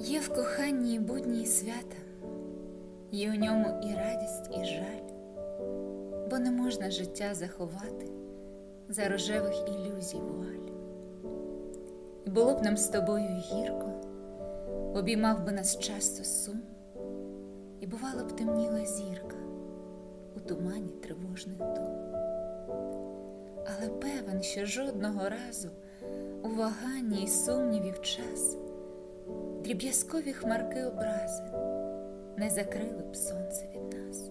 Є в коханні і будні і свята, є у ньому і радість, і жаль, бо не можна життя заховати за рожевих ілюзій вуаль. І було б нам з тобою гірко, обіймав би нас часто сум, і бувало б темніла зірка у тумані тривожних дум. Але певен, що жодного разу у ваганні й сумнівів час дріб'язкові хмарки образи не закрили б сонце від нас,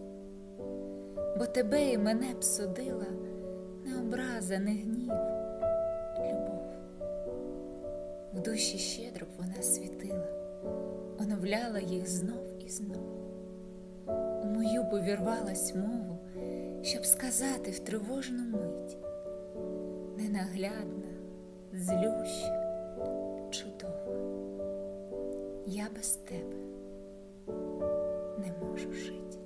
бо тебе і мене б судила не образа, не гнів, любов. В душі щедро б вона світила, оновляла їх знов і знов. У мою б увірвалась мову, щоб сказати в тривожну мить ненаглядна, злюща, чудова. Я без тебе не можу жити.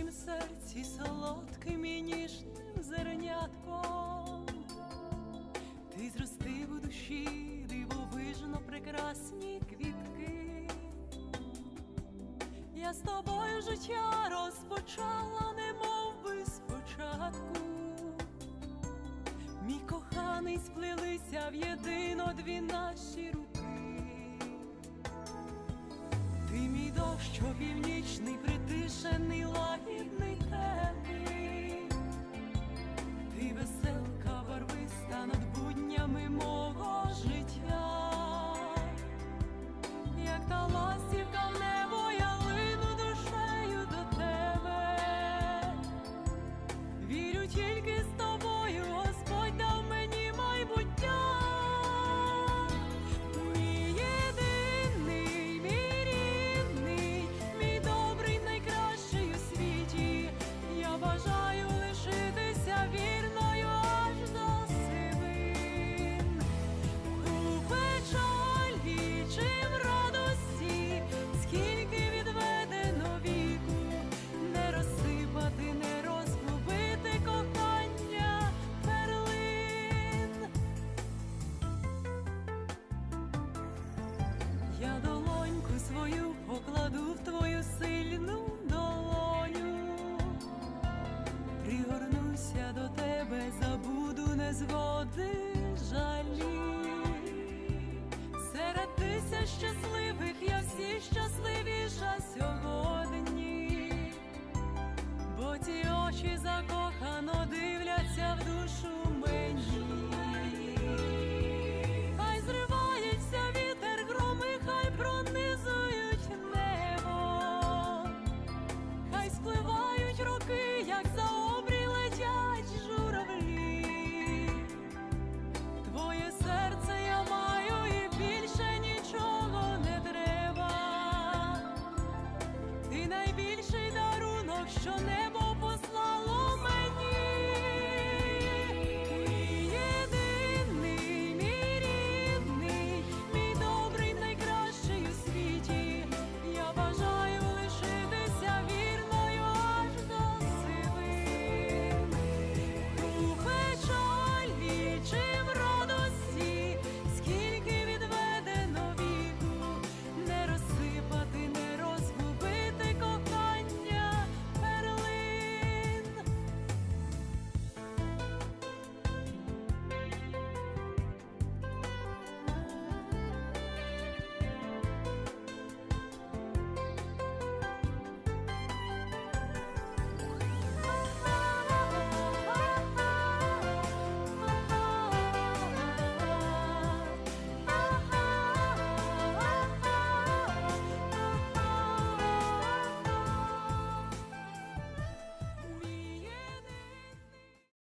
Моїм серці солодким і ніжним зернятком. Ти зростив у душі дивовижно прекрасні квітки. Я з тобою життя розпочала, немов би спочатку. Мій коханий сплелися в єдино дві наші руки. Ти мій дощ північний, притишений, буднями мого твою сильну долоню, пригорнуся до тебе, забуду не згоди жалі, серед тисяч щасливих, я всі щасливіша сьогодні, бо ті очі закохано дивляться в душу.